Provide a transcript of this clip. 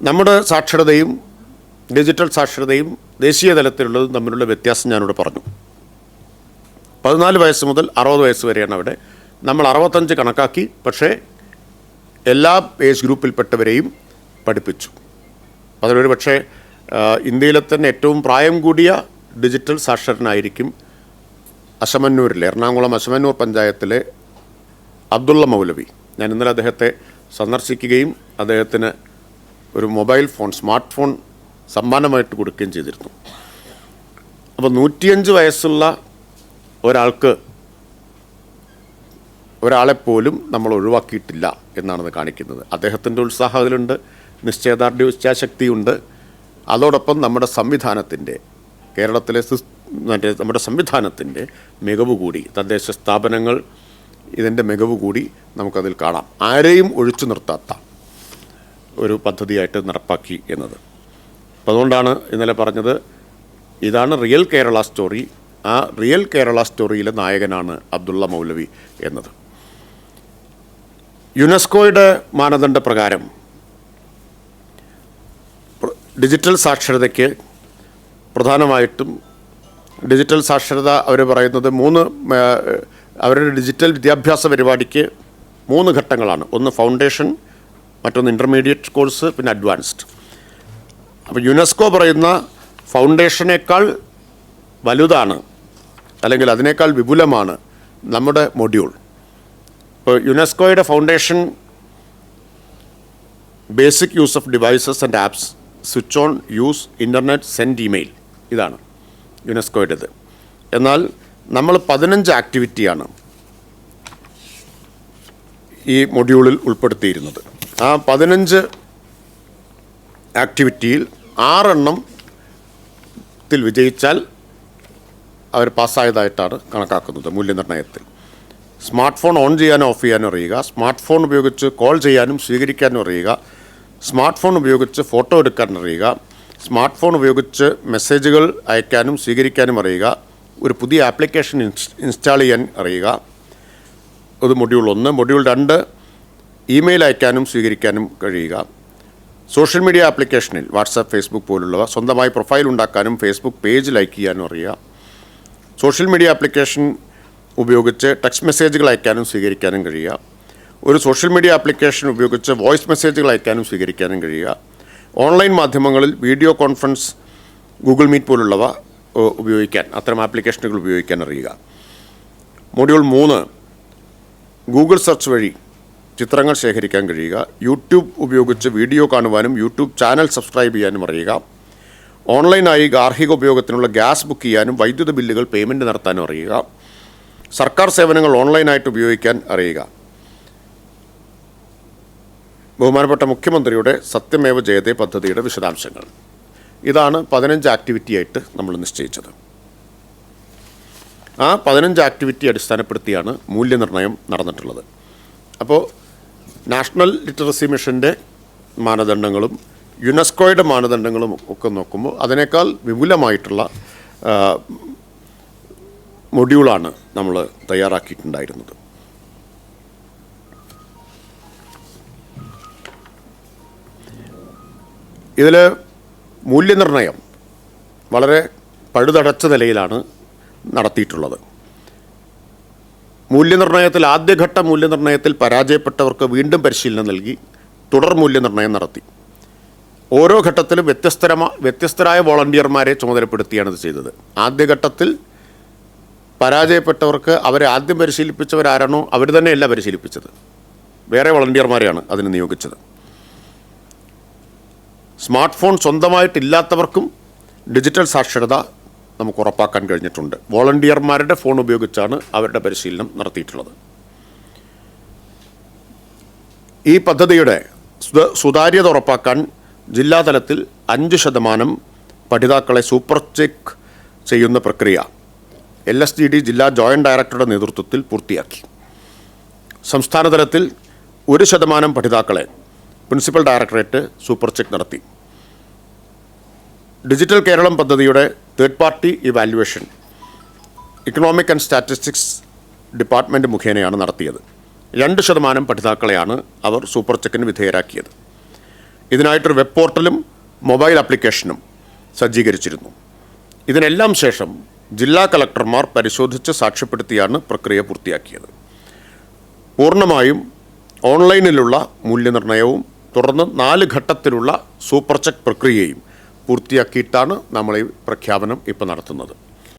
നമ്മുടെ സാക്ഷരതയും ഡിജിറ്റൽ സാക്ഷരതയും ദേശീയ തലത്തിലുള്ളതും തമ്മിലുള്ള വ്യത്യാസം ഞാനിവിടെ പറഞ്ഞു. പതിനാല് വയസ്സ് മുതൽ അറുപത് വയസ്സ് വരെയാണ് അവിടെ. നമ്മൾ അറുപത്തഞ്ച് കണക്കാക്കി പക്ഷേ എല്ലാ ഏജ് ഗ്രൂപ്പിൽപ്പെട്ടവരെയും പഠിപ്പിച്ചു. അതിലൊരു പക്ഷേ ഇന്ത്യയിലെ തന്നെ ഏറ്റവും പ്രായം കൂടിയ ഡിജിറ്റൽ സാക്ഷരനായിരിക്കും അശമന്നൂരിലെ എറണാകുളം അശമന്നൂർ പഞ്ചായത്തിലെ അബ്ദുള്ള മൗലവി. ഞാൻ ഇന്നലെ അദ്ദേഹത്തെ സന്ദർശിക്കുകയും അദ്ദേഹത്തിന് ഒരു മൊബൈൽ ഫോൺ സ്മാർട്ട് ഫോൺ സമ്മാനമായിട്ട് കൊടുക്കുകയും ചെയ്തിരുന്നു. അപ്പോൾ നൂറ്റിയഞ്ച് വയസ്സുള്ള ഒരാൾക്ക് ഒരാളെപ്പോലും നമ്മൾ ഒഴിവാക്കിയിട്ടില്ല എന്നാണ് കാണിക്കുന്നത്. അദ്ദേഹത്തിന്റെ ഉത്സാഹം അതിലുണ്ട് നിശ്ചയദാർഢ്യ ഇച്ഛാശക്തിയുണ്ട് അതോടൊപ്പം നമ്മുടെ സംവിധാനത്തിന്റെ കേരളത്തിലെ മറ്റേ നമ്മുടെ സംവിധാനത്തിന്റെ മികവ് കൂടി തദ്ദേശ സ്ഥാപനങ്ങൾ ഇതിന്റെ മികവ് കൂടി നമുക്കതിൽ കാണാം. ആരെയും ഒഴിച്ചു നിർത്താത്ത ഒരു പദ്ധതിയായിട്ട് നടപ്പാക്കി എന്നത്. അപ്പോൾ അതുകൊണ്ടാണ് ഇന്നലെ പറഞ്ഞത് ഇതാണ് റിയൽ കേരള സ്റ്റോറി ആ റിയൽ കേരള സ്റ്റോറിയിലെ നായകനാണ് അബ്ദുള്ള മൗലവി എന്നത്. യുനെസ്കോയുടെ മാനദണ്ഡ പ്രകാരം ഡിജിറ്റൽ സാക്ഷരതയ്ക്ക് പ്രധാനമായിട്ടും ഡിജിറ്റൽ സാക്ഷരത അവർ പറയുന്നത് മൂന്ന് അവരുടെ ഡിജിറ്റൽ വിദ്യാഭ്യാസ പരിപാടിക്ക് മൂന്ന് ഘട്ടങ്ങളാണ്. ഒന്ന് ഫൗണ്ടേഷൻ മറ്റൊന്ന് ഇന്റർമീഡിയറ്റ് കോഴ്സ് പിന്നെ അഡ്വാൻസ്ഡ് അപ്പോൾ യുനെസ്കോ പറയുന്ന ഫൗണ്ടേഷനേക്കാൾ വലുതാണ് അല്ലെങ്കിൽ അതിനേക്കാൾ വിപുലമാണ് നമ്മുടെ മൊഡ്യൂൾ ഇപ്പോൾ യുനെസ്കോയുടെ foundation basic use of devices and apps switch on use internet send email ഇതാണ് യുനെസ്കോയുടേത് എന്നാൽ നമ്മൾ പതിനഞ്ച് ആക്ടിവിറ്റിയാണ് ഈ മൊഡ്യൂളിൽ ഉൾപ്പെടുത്തിയിരുന്നത്. ആ പതിനഞ്ച് ആക്ടിവിറ്റിയിൽ ആറെണ്ണം ത്തിൽ വിജയിച്ചാൽ അവർ പാസ്സായതായിട്ടാണ് കണക്കാക്കുന്നത് മൂല്യനിർണയത്തിൽ. സ്മാർട്ട് ഫോൺ ഓൺ ചെയ്യാനും ഓഫ് ചെയ്യാനും അറിയുക. സ്മാർട്ട് ഫോൺ ഉപയോഗിച്ച് കോൾ ചെയ്യാനും സ്വീകരിക്കാനും അറിയുക. സ്മാർട്ട് ഫോൺ ഉപയോഗിച്ച് ഫോട്ടോ എടുക്കാനും അറിയുക. സ്മാർട്ട് ഫോൺ ഉപയോഗിച്ച് മെസ്സേജുകൾ അയക്കാനും സ്വീകരിക്കാനും അറിയുക. ഒരു പുതിയ ആപ്ലിക്കേഷൻ ഇൻസ്റ്റാൾ ചെയ്യാൻ അറിയുക. അത് മൊഡ്യൂൾ ഒന്ന്. മൊഡ്യൂൾ രണ്ട് ഇമെയിൽ അയക്കാനും സ്വീകരിക്കാനും കഴിയുക. സോഷ്യൽ മീഡിയ ആപ്ലിക്കേഷനിൽ വാട്സാപ്പ് ഫേസ്ബുക്ക് പോലുള്ളവ സ്വന്തമായി പ്രൊഫൈൽ ഉണ്ടാക്കാനും ഫേസ്ബുക്ക് പേജ് ലൈക്ക് ചെയ്യാനും അറിയുക. സോഷ്യൽ മീഡിയ ആപ്ലിക്കേഷൻ ഉപയോഗിച്ച് ടെക്സ്റ്റ് മെസ്സേജുകൾ അയക്കാനും സ്വീകരിക്കാനും കഴിയുക. ഒരു സോഷ്യൽ മീഡിയ ആപ്ലിക്കേഷൻ ഉപയോഗിച്ച് വോയിസ് മെസ്സേജുകൾ അയക്കാനും സ്വീകരിക്കാനും കഴിയുക. ഓൺലൈൻ മാധ്യമങ്ങളിൽ വീഡിയോ കോൺഫറൻസ് ഗൂഗിൾ മീറ്റ് പോലുള്ളവ ഉപയോഗിക്കാൻ അത്തരം ആപ്ലിക്കേഷനുകൾ ഉപയോഗിക്കാൻ അറിയുക. മൊഡ്യൂൾ മൂന്ന് ഗൂഗിൾ സെർച്ച് വഴി ചിത്രങ്ങൾ ശേഖരിക്കാൻ കഴിയുക. യൂട്യൂബ് ഉപയോഗിച്ച് വീഡിയോ കാണുവാനും യൂട്യൂബ് ചാനൽ സബ്സ്ക്രൈബ് ചെയ്യാനും അറിയുക. ഓൺലൈനായി ഗാർഹിക ഉപയോഗത്തിനുള്ള ഗ്യാസ് ബുക്ക് ചെയ്യാനും വൈദ്യുത ബില്ലുകൾ പേയ്മെന്റ് നടത്താനും അറിയുക. സർക്കാർ സേവനങ്ങൾ ഓൺലൈനായിട്ട് ഉപയോഗിക്കാൻ അറിയുക. ബഹുമാനപ്പെട്ട മുഖ്യമന്ത്രിയുടെ സത്യമേവ ജയതേ പദ്ധതിയുടെ വിശദാംശങ്ങൾ. ഇതാണ് പതിനഞ്ച് ആക്ടിവിറ്റിയായിട്ട് നമ്മൾ നിശ്ചയിച്ചത്. ആ പതിനഞ്ച് ആക്ടിവിറ്റി അടിസ്ഥാനപ്പെടുത്തിയാണ് മൂല്യനിർണയം നടന്നിട്ടുള്ളത്. അപ്പോൾ നാഷണൽ ലിറ്ററസി മിഷന്റെ മാനദണ്ഡങ്ങളും യുനെസ്കോയുടെ മാനദണ്ഡങ്ങളും ഒക്കെ നോക്കുമ്പോൾ അതിനേക്കാൾ വിപുലമായിട്ടുള്ള മൊഡ്യൂളാണ് നമ്മൾ തയ്യാറാക്കിയിട്ടുണ്ടായിരുന്നത്. ഇതിൽ മൂല്യനിർണയം വളരെ പഴുതടച്ച നിലയിലാണ് നടത്തിയിട്ടുള്ളത്. മൂല്യനിർണയത്തിൽ ആദ്യഘട്ട മൂല്യനിർണയത്തിൽ പരാജയപ്പെട്ടവർക്ക് വീണ്ടും പരിശീലനം നൽകി തുടർ മൂല്യനിർണയം നടത്തി. ഓരോ ഘട്ടത്തിലും വ്യത്യസ്തരമാ വ്യത്യസ്തരായ വോളണ്ടിയർമാരെ ചുമതലപ്പെടുത്തിയാണ് ഇത് ചെയ്തത്. ആദ്യഘട്ടത്തിൽ പരാജയപ്പെട്ടവർക്ക് അവരെ ആദ്യം പരിശീലിപ്പിച്ചവരാരാണോ അവർ തന്നെയല്ല പരിശീലിപ്പിച്ചത്. വേറെ വോളണ്ടിയർമാരെയാണ് അതിന് നിയോഗിച്ചത്. സ്മാർട്ട് ഫോൺ സ്വന്തമായിട്ടില്ലാത്തവർക്കും ഡിജിറ്റൽ സാക്ഷരത നമുക്ക് ഉറപ്പാക്കാൻ കഴിഞ്ഞിട്ടുണ്ട്. വോളണ്ടിയർമാരുടെ ഫോൺ ഉപയോഗിച്ചാണ് അവരുടെ പരിശീലനം നടത്തിയിട്ടുള്ളത്. ഈ പദ്ധതിയുടെ സുത- സുതാര്യത ഉറപ്പാക്കാൻ ജില്ലാതലത്തിൽ അഞ്ച് ശതമാനം പഠിതാക്കളെ സൂപ്പർ ചെക്ക് ചെയ്യുന്ന പ്രക്രിയ എൽ എസ് ജി ഡി ജില്ലാ ജോയിന്റ് ഡയറക്ടറുടെ നേതൃത്വത്തിൽ പൂർത്തിയാക്കി. സംസ്ഥാന തലത്തിൽ ഒരു ശതമാനം പഠിതാക്കളെ പ്രിൻസിപ്പൽ ഡയറക്ടറേറ്റ് സൂപ്പർ ചെക്ക് നടത്തി. ഡിജിറ്റൽ കേരളം പദ്ധതിയുടെ third party evaluation economic and statistics department മുഖേനയാണ് നടത്തിയത്. രണ്ട് ശതമാനം പഠിതാക്കളെയാണ് അവർ സൂപ്പർ ചെക്കിന് വിധേയരാക്കിയത്. ഇതിനായിട്ടൊരു വെബ് പോർട്ടലും മൊബൈൽ ആപ്ലിക്കേഷനും സജ്ജീകരിച്ചിരുന്നു. ഇതിനെല്ലാം ശേഷം ജില്ലാ കളക്ടർമാർ പരിശോധിച്ച് സാക്ഷ്യപ്പെടുത്തിയാണ് പ്രക്രിയ പൂർത്തിയാക്കിയത്. പൂർണമായും ഓൺലൈനിലുള്ള മൂല്യനിർണയവും തുടർന്ന് നാല് ഘട്ടത്തിലുള്ള സൂപ്പർ ചെക്ക് പ്രക്രിയയും പൂർത്തിയാക്കിയിട്ടാണ് നമ്മൾ ഈ പ്രഖ്യാപനം ഇപ്പോൾ നടത്തുന്നത്.